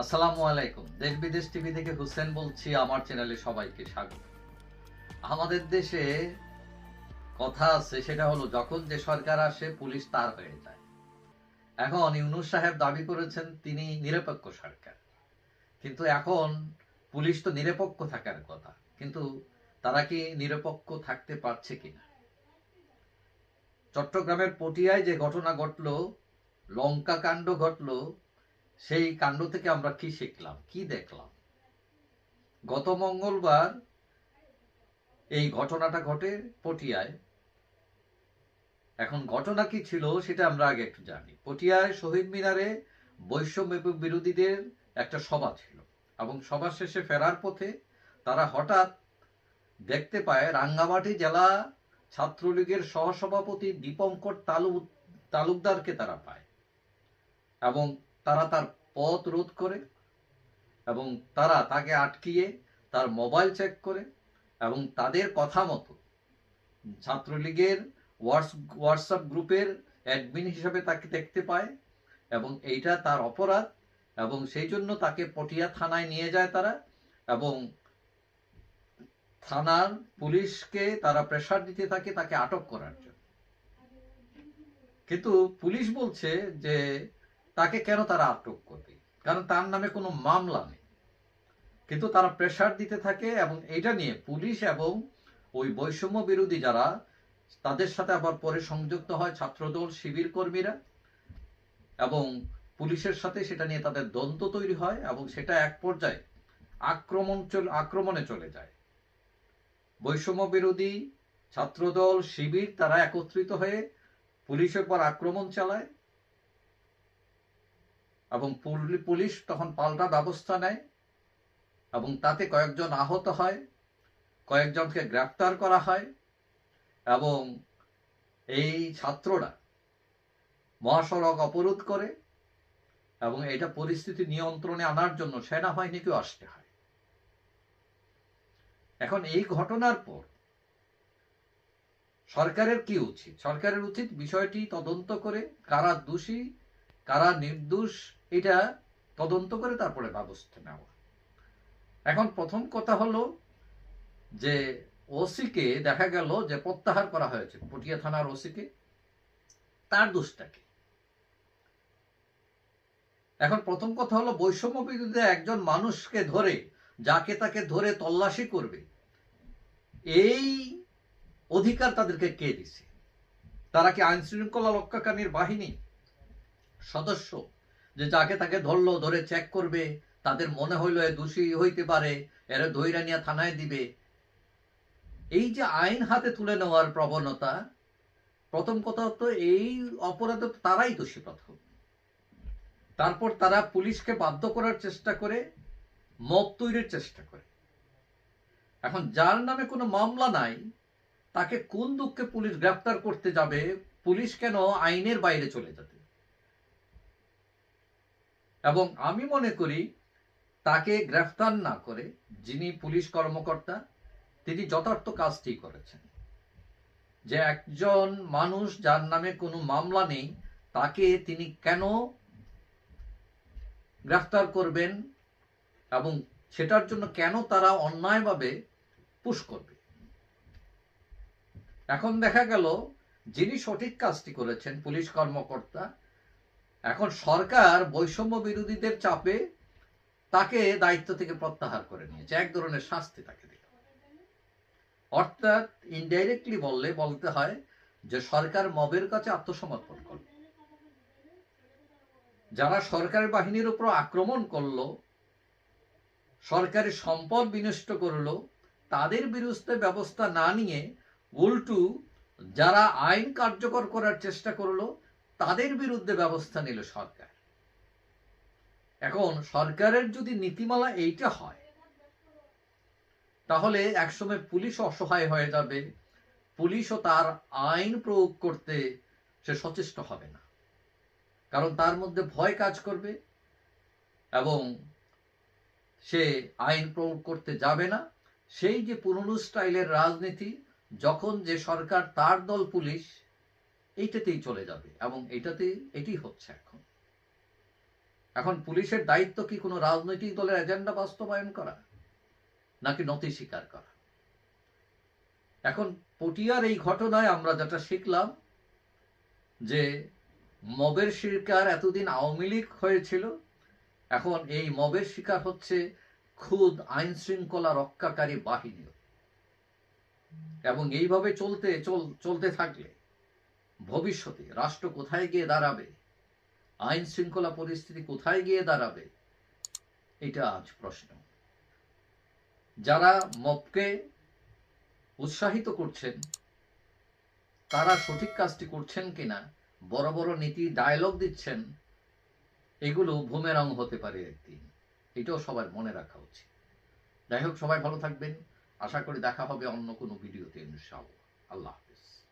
আসসালামু আলাইকুম। দেশ বিদেশ টিভি থেকে হুসেন বলছি, আমার চ্যানেলে সবাইকে স্বাগত। আমাদের দেশে কথা আছে, সেটা হলো যখন যে সরকার আসে, পুলিশ তার হয়ে যায়। এখন ইউনুস সাহেব দাবি করেছেন, তিনি নিরপেক্ষ সরকার। কিন্তু এখন পুলিশ তো নিরপেক্ষ থাকার কথা, কিন্তু তারা কি নিরপেক্ষ থাকতে পারছে কিনা? চট্টগ্রামের পটিয়ায় যে ঘটনা ঘটলো লঙ্কা কাণ্ড ঘটলো সেই কাণ্ড থেকে আমরা কি শিখলাম? কি দেখলাম? গত মঙ্গলবার এই ঘটনাটা ঘটে পটিয়ায়। এখন ঘটনা কি ছিল সেটা আমরা আগে একটু জানি। পটিয়ায় শহীদ মিনারে বৈষম্য বিরোধীদের একটা সভা ছিল এবং সভা শেষে ফেরার পথে তারা হঠাৎ দেখতে পায় রাঙ্গামাটি জেলা ছাত্রলীগের সহসভাপতি দীপঙ্কর তালু তালুকদারকে তারা পায় এবং তারা তার পথ রোধ করে এবং তারা তাকে আটকিয়ে তার মোবাইল চেক করে এবং তাদের কথা মতো ছাত্রলীগের হোয়াটসঅ্যাপ গ্রুপের অ্যাডমিন হিসেবে তাকে দেখতে পায় এবং এইটা তার অপরাধ এবং সেই জন্য তাকে পটিয়া থানায় নিয়ে যায় তারা এবং থানার পুলিশকে তারা প্রেশার দিতে থাকে তাকে আটক করার জন্য। কিন্তু পুলিশ বলছে যে তাকে কেন তারা আটক করবে? কারণ তার নামে কোনো মামলা নেই। কিন্তু তারা প্রেশার দিতে থাকে এবং এটা নিয়ে পুলিশ এবং ওই বৈষম্য বিরোধী যারা, তাদের সাথে আবার পরে সংযুক্ত হয় ছাত্রদল, শিবির কর্মীরা এবং পুলিশের সাথে সেটা নিয়ে তাদের দ্বন্দ্ব তৈরি হয় এবং সেটা এক পর্যায়ে আক্রমণ আক্রমণে চলে যায়। বৈষম্য বিরোধী ছাত্রদল, শিবির তারা একত্রিত হয়ে পুলিশের পর আক্রমণ চালায়। এবং পুলিশ তখন পাল্টা ব্যবস্থা নেয় এবং তাতে কয়েকজন আহত হয়, কয়েকজনকে গ্রেপ্তার করা হয় এবং এই ছাত্ররা মহাসড়ক অবরোধ করে এবং এটা পরিস্থিতি নিয়ন্ত্রণে আনার জন্য সেনাবাহিনীকেও আসতে হয়। এখন এই ঘটনার পর সরকারের কি উচিত? সরকারের উচিত বিষয়টি তদন্ত করে কারা দোষী কারা নির্দোষ, এটা তদন্ত করে তারপরে ব্যবস্থা নেওয়া। এখন প্রথম কথা হলো যে ওসিকে দেখা গেল যে প্রত্যাহার করা হয়েছে, পটিয়া থানার ওসিকে। তার দোষটা কি? এখন প্রথম কথা হলো বৈষম্য বিরুদ্ধে একজন মানুষকে ধরে, যাকে তাকে ধরে তল্লাশি করবে, এই অধিকার তাদেরকে কে দিছে? তারা কি আইন শৃঙ্খলা রক্ষাকারীর বাহিনী? সদস্য যে যাকে তাকে ধরলো, ধরে চেক করবে, তাদের মনে হইল এ দোষী হইতে পারে, এরা ধৈরা নিয়ে থানায় দিবে। এই যে আইন হাতে তুলে নেওয়ার প্রবণতা, প্রথম কথা তো এই অপরাধে তারাই দোষী প্রথম। তারপর তারা পুলিশকে বাধ্য করার চেষ্টা করে, মব তৈরির চেষ্টা করে। এখন যার নামে কোনো মামলা নাই, তাকে কোন দুঃখে পুলিশ গ্রেফতার করতে যাবে, পুলিশ কেন আইনের বাইরে চলে যাবে এবং আমি মনে করি তাকে গ্রেফতার না করে যিনি পুলিশ কর্মকর্তা, তিনি যথার্থ কাজটি করেছেন। যে একজন মানুষ যার নামে কোনো মামলা নেই, তাকে তিনি কেন গ্রেফতার করবেন এবং সেটার জন্য কেন তারা অন্যায়ভাবে পুশ করবে? এখন দেখা গেল, যিনি সঠিক কাজটি করেছেন, পুলিশ কর্মকর্তা এখন সরকার বৈষম্য বিরোধীদের চাপে তাকে দায়িত্ব থেকে প্রত্যাহার করে নিয়েছে। এক ধরনের শাস্তি তাকে দিল। অর্থাৎ ইনডাইরেক্টলি বললে, বলতে হয় যে সরকার মবের কাছে আত্মসমর্পণ করল। যারা সরকারি বাহিনীর উপর আক্রমণ করল সরকারি সম্পদ বিনষ্ট করল, তাদের বিরুদ্ধে ব্যবস্থা না নিয়ে উল্টু যারা আইন কার্যকর করার চেষ্টা করল তাদের বিরুদ্ধে ব্যবস্থা নিল সরকার। এখন সরকারের যদি নীতিমালা এইটা হয়, তাহলে একসময় পুলিশ অসহায় হয়ে যাবে। পুলিশও তার আইন প্রয়োগ করতে সে সচেষ্ট হবে না। কারণ তার মধ্যে ভয় কাজ করবে এবং সে আইন প্রয়োগ করতে যাবে না। সেই যে পুরনো স্টাইলের রাজনীতি, যখন যে সরকার তার দল পুলিশ এইটাতেই চলে যাবে এবং এটাতে এটি হচ্ছে এখন। এখন পুলিশের দায়িত্ব কি কোনো রাজনৈতিক দলের এজেন্ডা বাস্তবায়ন করা? নাকি নথি স্বীকার করা? এখন পটিয়ার এই ঘটনায় আমরা যেটা শিখলাম, যে মবের শিকার এতদিন আওয়ামী লীগ হয়েছিল, এখন এই মবের শিকার হচ্ছে খুদ আইন শৃঙ্খলা রক্ষাকারী বাহিনী এবং এইভাবে চলতে, চল, চলতে থাকলে ভবিষ্যতে রাষ্ট্র কোথায় গিয়ে দাঁড়াবে? আইন শৃঙ্খলা পরিস্থিতি কোথায় গিয়ে দাঁড়াবে? এটা আজ প্রশ্ন। যারা মবকে উৎসাহিত করছেন, তারা সঠিক কাজটি করছেন কিনা, বড় বড় নীতি ডায়লগ দিচ্ছেন, এগুলো ভূমেরং হতে পারে একদিন। এটাও সবার মনে রাখা উচিত। যাই হোক, সবাই ভালো থাকবেন। আশা করি দেখা হবে অন্য কোনো ভিডিওতে ইনশাআল্লাহ। আল্লাহ হাফিজ।